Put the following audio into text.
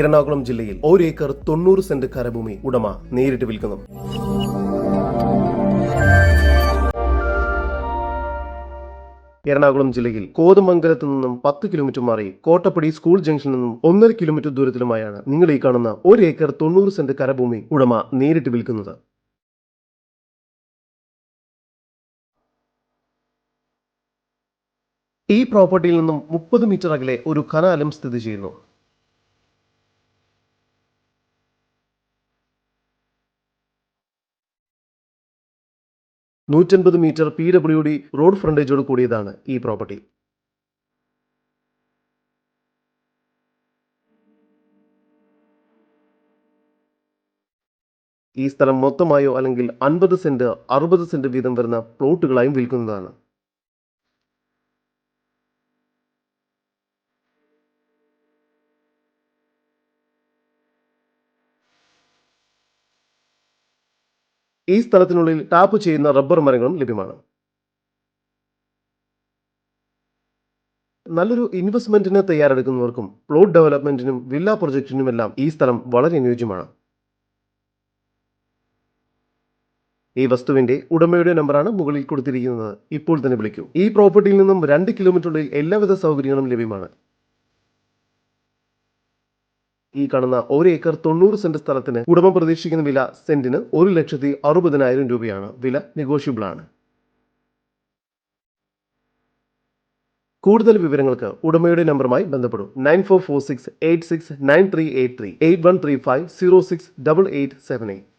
എറണാകുളം ജില്ലയിൽ ഒരു ഏക്കർ തൊണ്ണൂറ് സെന്റ് കരഭൂമി ഉടമ നേരിട്ട് വിൽക്കുന്നു. എറണാകുളം ജില്ലയിൽ കോതമംഗലത്ത് നിന്നും പത്ത് കിലോമീറ്റർ മാറി കോട്ടപ്പടി സ്കൂൾ ജംഗ്ഷനിൽ നിന്നും ഒന്നര കിലോമീറ്റർ ദൂരത്തിലുമായാണ് നിങ്ങൾ ഈ കാണുന്ന ഒരു ഏക്കർ തൊണ്ണൂറ് സെന്റ് കരഭൂമി ഉടമ നേരിട്ട് വിൽക്കുന്നത്. ഈ പ്രോപ്പർട്ടിയിൽ നിന്നും മുപ്പത് മീറ്റർ അകലെ ഒരു കനാലം സ്ഥിതി ചെയ്യുന്നു. നൂറ്റൻപത് metre P W D road ഫ്രണ്ടേജോട് കൂടിയതാണ് ഈ പ്രോപ്പർട്ടി. ഈ സ്ഥലം മൊത്തമായോ അല്ലെങ്കിൽ അൻപത് സെന്റ് അറുപത് സെന്റ് വീതം വരുന്ന പ്ലോട്ടുകളായും വിൽക്കുന്നതാണ്. ഈ സ്ഥലത്തിനുള്ളിൽ ടാപ്പ് ചെയ്യുന്ന റബ്ബർ മരങ്ങളും ലഭ്യമാണ്. നല്ലൊരു ഇൻവെസ്റ്റ്മെന്റിന് തയ്യാറെടുക്കുന്നവർക്കും പ്ലോട്ട് ഡെവലപ്മെന്റിനും വില്ല പ്രൊജക്ടിനുമെല്ലാം ഈ സ്ഥലം വളരെ അനുയോജ്യമാണ്. ഈ വസ്തുവിന്റെ ഉടമയുടെ നമ്പറാണ് മുകളിൽ കൊടുത്തിരിക്കുന്നത്. ഇപ്പോൾ തന്നെ വിളിക്കൂ. ഈ പ്രോപ്പർട്ടിയിൽ നിന്നും രണ്ട് കിലോമീറ്ററുള്ളിൽ എല്ലാവിധ സൗകര്യങ്ങളും ലഭ്യമാണ്. ഈ കാണുന്ന ഒരു ഏക്കർ തൊണ്ണൂറ് സെന്റ് സ്ഥലത്തിന് ഉടമ പ്രതീക്ഷിക്കുന്ന വില സെന്റിന് ഒരു ലക്ഷത്തി അറുപതിനായിരം രൂപയാണ്. വില നെഗോഷ്യബിൾ ആണ്. കൂടുതൽ വിവരങ്ങൾക്ക് ഉടമയുടെ നമ്പറുമായി ബന്ധപ്പെടും. Nine four four six eight six nine three eight three eight one three five zero six double eight seven eight.